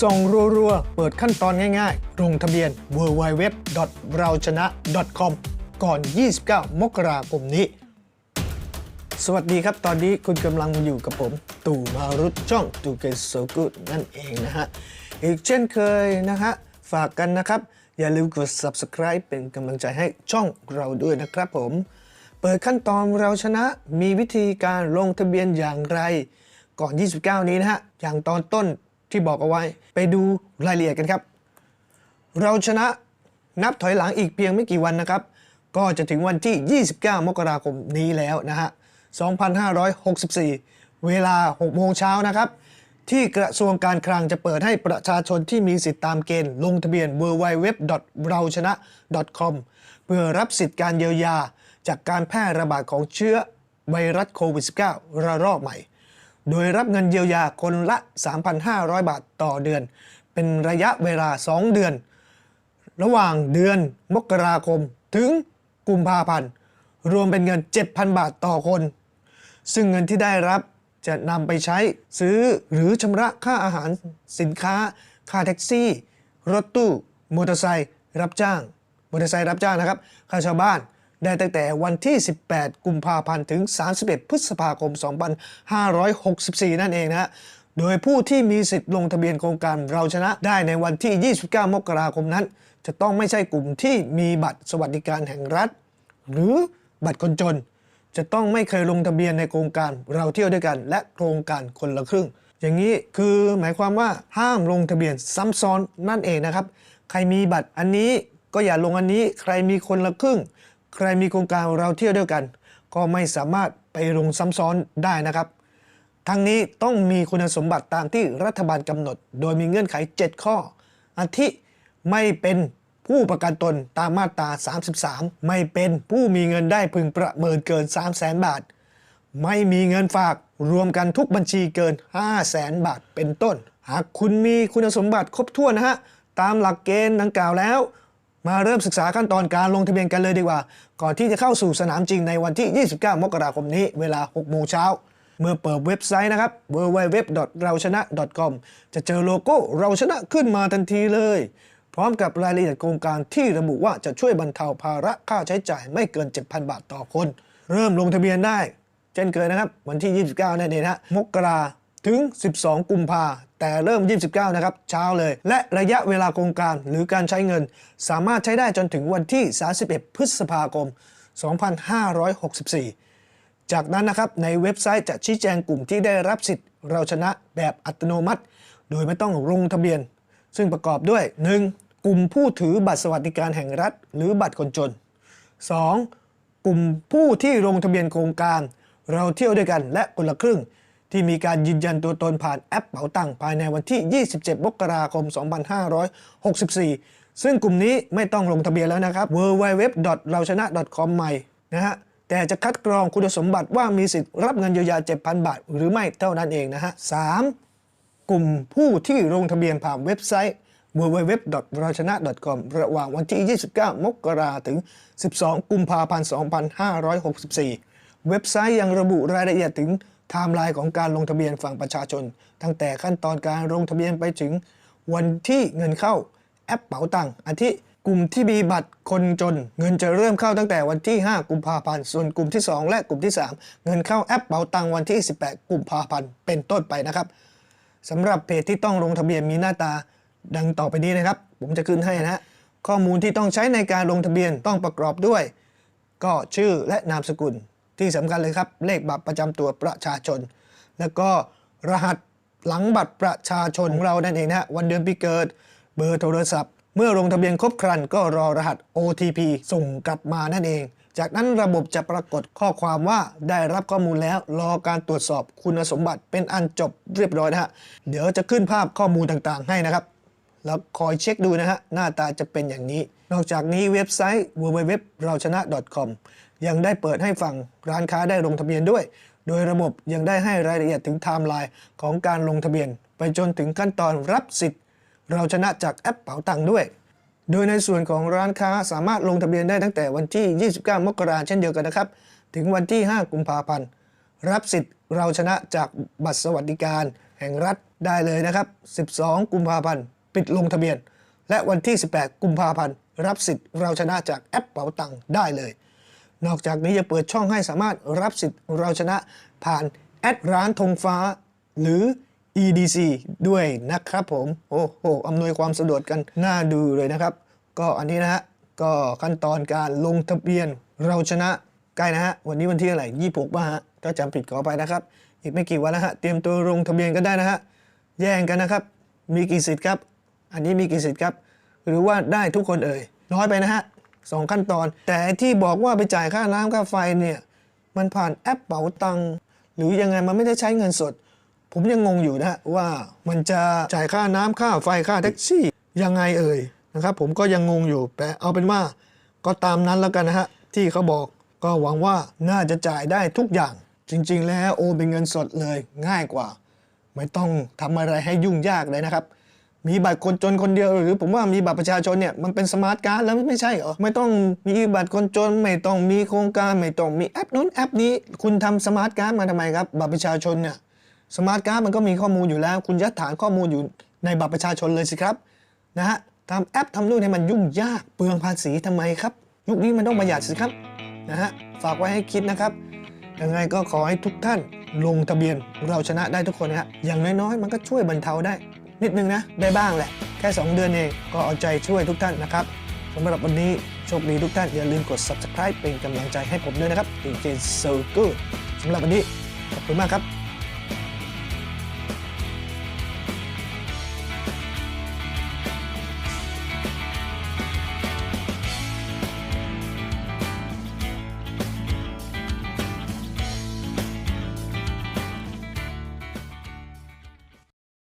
ส่งรัวๆ เปิดขั้นตอนง่ายๆ ลงทะเบียน w w w เราชนะ .com ก่อน 29 มกราคมนี้ สวัสดีครับ ตอนนี้คุณกำลังอยู่กับผม ตู่มารุตช่องตูเกสโซกุนั่นเองนะฮะ อีกเช่นเคยนะฮะ ฝากกันนะครับ อย่าลืมกด subscribe เป็นกำลังใจให้ช่องเราด้วยนะครับผม เปิดขั้นตอนเราชนะมีวิธีการลงทะเบียนอย่างไร ก่อน 29 นี้นะฮะ อย่างตอนต้น ที่บอกเอาไว้ ไปดูรายละเอียดกันครับ เราชนะนับถอยหลังอีกเพียงไม่กี่วันนะครับ ก็จะถึงวันที่ 29 มกราคมนี้แล้วนะฮะ 2564 เวลา 6 โมงเช้านะครับ ที่กระทรวงการคลังจะเปิดให้ประชาชนที่มีสิทธิตามเกณฑ์ลงทะเบียน w w w เราชนะ .com เพื่อรับสิทธิการเยียวยา จากการแพร่ระบาดของเชื้อไวรัสโควิด -19 ระลอกใหม่ โดยรับเงินเยียวยาคนละ 3,500 บาทต่อเดือน เป็นระยะเวลา 2 เดือน ระหว่างเดือนมกราคมถึงกุมภาพันธ์ รวมเป็นเงิน 7,000 บาทต่อคน ซึ่งเงินที่ได้รับจะนำไปใช้ซื้อหรือชำระค่าอาหารสินค้า ค่าแท็กซี่ รถตู้ มอเตอร์ไซค์รับจ้าง มอเตอร์ไซค์รับจ้างนะครับ ค่าชาวบ้าน ได้ตั้งแต่วันที่ 18 กุมภาพันธ์ถึง 31 พฤษภาคม 2564 นั่นเองนะโดยผู้ที่มีสิทธิ์ลงทะเบียนโครงการเราชนะได้ในวันที่ 29 มกราคมนั้น จะต้องไม่ใช่กลุ่มที่มีบัตรสวัสดิการแห่งรัฐ หรือบัตรคนจน จะต้องไม่เคยลงทะเบียนในโครงการเราเที่ยวด้วยกัน และโครงการคนละครึ่ง อย่างนี้คือหมายความว่าห้ามลงทะเบียนซ้ำซ้อนนั่นเองนะครับ ใครมีบัตรอันนี้ก็อย่าลงอันนี้ ใครมีคนละครึ่ง ใครมีโครงการเราเที่ยวด้วยกัน ก็ไม่สามารถไปลงซ้ำซ้อนได้นะครับ ทั้งนี้ต้องมีคุณสมบัติตามที่รัฐบาลกำหนด โดยมีเงื่อนไข 7 ข้ออาทิไม่เป็นผู้ประกันตนตามมาตรา 33 ไม่เป็นผู้มีเงินได้พึงประเมินเกิน 3 0 0แสนบาท ไม่มีเงินฝากรวมกันทุกบัญชีเกิน 5 0 0แสนบาทเป็นต้น หากคุณมีคุณสมบัติครบถ้วนนะฮะ ตามหลักเกณฑ์ดังกล่าวแล้ว มาเริ่มศึกษาขั้นตอนการลงทะเบียนกันเลยดีกว่า ก่อนที่จะเข้าสู่สนามจริงในวันที่ 29 มกราคมนี้เวลา 6 โมงเช้า เมื่อเปิดเว็บไซต์นะครับ w w w เราชนะ .com จะเจอโลโก้เราชนะขึ้นมาทันทีเลย พร้อมกับรายละเอียดโครงการที่ระบุว่าจะช่วยบรรเทาภาระค่าใช้จ่ายไม่เกิน 7,000 บาทต่อคน เริ่มลงทะเบียนได้ เช่นเคยนะครับ วันที่ 29 นั่นเองนะมกรา ถึง 12 กุมภาแต่เริ่ม 29 นะครับ เช้าเลย และระยะเวลาโครงการหรือการใช้เงิน สามารถใช้ได้จนถึงวันที่ 31 พฤษภาคม 2564 จากนั้นนะครับ ในเว็บไซต์จะชี้แจงกลุ่มที่ได้รับสิทธิ์เราชนะแบบอัตโนมัติ โดยไม่ต้องลงทะเบียน ซึ่งประกอบด้วย 1. กลุ่มผู้ถือบัตรสวัสดิการแห่งรัฐ หรือบัตรคนจน 2. กลุ่มผู้ที่ลงทะเบียนโครงการ เราเที่ยวด้วยกันและคนละครึ่ง ที่มีการยืนยันตัวตนผ่านแอปเป๋าตังภายในวันที่ 27 มกราคม 2564 ซึ่งกลุ่มนี้ไม่ต้องลงทะเบียนแล้วนะครับ w w w เราชนะ .com ใหม่นะฮะแต่จะคัดกรองคุณสมบัติว่ามีสิทธิ์รับเงินเยียวยา 7,000 บาท หรือไม่เท่านั้นเองนะฮะ 3. กลุ่มผู้ที่ลงทะเบียนผ่านเว็บไซต์ w w w เราชนะ .com ระหว่างวันที่ 29 มกราถึง 12 กุมภาพันธ์ 2564 เว็บไซต์ยังระบุรายละเอียดถึง ไทม์ไลน์ของการลงทะเบียนฝั่งประชาชน ตั้งแต่ขั้นตอนการลงทะเบียนไปถึงวันที่เงินเข้าแอปเป๋าตังค์อาทิกลุ่มที่มีบัตรคนจน เงินจะเริ่มเข้าตั้งแต่วันที่ 5 กุมภาพันธ์ ส่วนกลุ่มที่ 2 และกลุ่มที่ 3 เงินเข้าแอปเป๋าตังค์วันที่ 18 กุมภาพันธ์ เป็นต้นไปนะครับสำหรับเพจที่ต้องลงทะเบียนมีหน้าตาดังต่อไปนี้นะครับ ผมจะขึ้นให้นะข้อมูลที่ต้องใช้ในการลงทะเบียนต้องประกอบด้วย ก็ชื่อและนามสกุล ที่สำคัญเลยครับ เลขบัตรประจำตัวประชาชน แล้วก็รหัสหลังบัตรประชาชนของเรานั่นเองนะฮะวันเดือนปีเกิด เบอร์โทรศัพท์ เมื่อลงทะเบียนครบครัน ก็รอรหัส OTP ส่งกลับมานั่นเอง จากนั้นระบบจะปรากฏข้อความว่าได้รับข้อมูลแล้วรอการตรวจสอบคุณสมบัติเป็นอันจบเรียบร้อยนะฮะเดี๋ยวจะขึ้นภาพข้อมูลต่างๆ ให้นะครับแล้วคอยเช็คดูนะฮะ หน้าตาจะเป็นอย่างนี้ นอกจากนี้เว็บไซต์ www เราชนะ .com ยังได้เปิดให้ฝั่งร้านค้าได้ลงทะเบียนด้วย โดยระบบยังได้ให้รายละเอียดถึงไทม์ไลน์ของการลงทะเบียน ไปจนถึงขั้นตอนรับสิทธิ์ เราชนะจากแอปเป๋าตังค์ด้วย โดยในส่วนของร้านค้าสามารถลงทะเบียนได้ตั้งแต่วันที่ 29 มกราคมเช่นเดียวกันนะครับ ถึงวันที่ 5 กุมภาพันธ์ รับสิทธิ์เราชนะจากบัตรสวัสดิการ แห่งรัฐได้เลยนะครับ 12 กุมภาพันธ์ปิดลงทะเบียน และวันที่ 18 กุมภาพันธ์รับสิทธิ์เราชนะจากแอปเป๋าตังค์ได้เลย นอกจากนี้ยังเปิดช่องให้สามารถรับสิทธิ์เราชนะผ่านแอดร้านธงฟ้า หรือ EDC ด้วยนะครับผม โอ้โหอำนวยความสะดวกกันน่าดูเลยนะครับ ก็อันนี้นะฮะ ก็ขั้นตอนการลงทะเบียนเราชนะใกล้นะฮะ วันนี้วันที่อะไรยี่หกป่ะฮะ ถ้าจำผิดขอไปนะครับ อีกไม่กี่วันนะฮะ เตรียมตัวลงทะเบียนกันได้นะฮะ แย่งกันนะครับ มีกี่สิทธิ์ครับ อันนี้มีกี่สิทธิ์ครับ หรือว่าได้ทุกคนเอ่ย น้อยไปนะฮะ สองขั้นตอน แต่ที่บอกว่าไปจ่ายค่าน้ำค่าไฟเนี่ยมันผ่านแอปเป๋าตังหรือยังไงมันไม่ได้ใช้เงินสด ผมยังงงอยู่นะว่ามันจะจ่ายค่าน้ำค่าไฟค่าแท็กซี่ยังไงเอ่ยนะครับผมก็ยังงงอยู่แต่เอาเป็นว่าก็ตามนั้นแล้วกันนะฮะที่เขาบอกก็หวังว่าน่าจะจ่ายได้ทุกอย่าง จริง ๆ แล้วโอนเป็นเงินสดเลยง่ายกว่า ไม่ต้องทำอะไรให้ยุ่งยากเลยนะครับ มีบัตรคนจนคนเดียวหรือผมว่ามีบัตรประชาชนเนี่ยมันเป็นสมาร์ทการ์ดแล้วไม่ใช่เหรอไม่ต้องมีบัตรคนจนไม่ต้องมีโครงการไม่ต้องมีแอปนู้นแอปนี้ คุณทำสมาร์ทการ์ดมาทำไมครับบัตรประชาชนเนี่ยสมาร์ทการ์ดมันก็มีข้อมูลอยู่แล้ว คุณยัดฐานข้อมูลอยู่ในบัตรประชาชนเลยสิครับนะฮะทำแอปทำนู่นให้มันยุ่งยากเปลืองภาษีทำไมครับ ยุคนี้มันต้องประหยัดสิครับนะฮะฝากไว้ให้คิดนะครับยังไงก็ขอให้ทุกท่านลงทะเบียนเราชนะได้ทุกคนนะฮะอย่างน้อยๆ มันก็ช่วยบรรเทาได้ นิดนึงนะ ได้บ้างแหละ แค่ 2 เดือนเองก็เอาใจช่วยทุกท่านนะครับสำหรับวันนี้โชคดีทุกท่าน อย่าลืมกด subscribe เป็นกำลังใจให้ผมด้วยนะครับดีเจ so good สำหรับวันนี้ขอบคุณมากครับ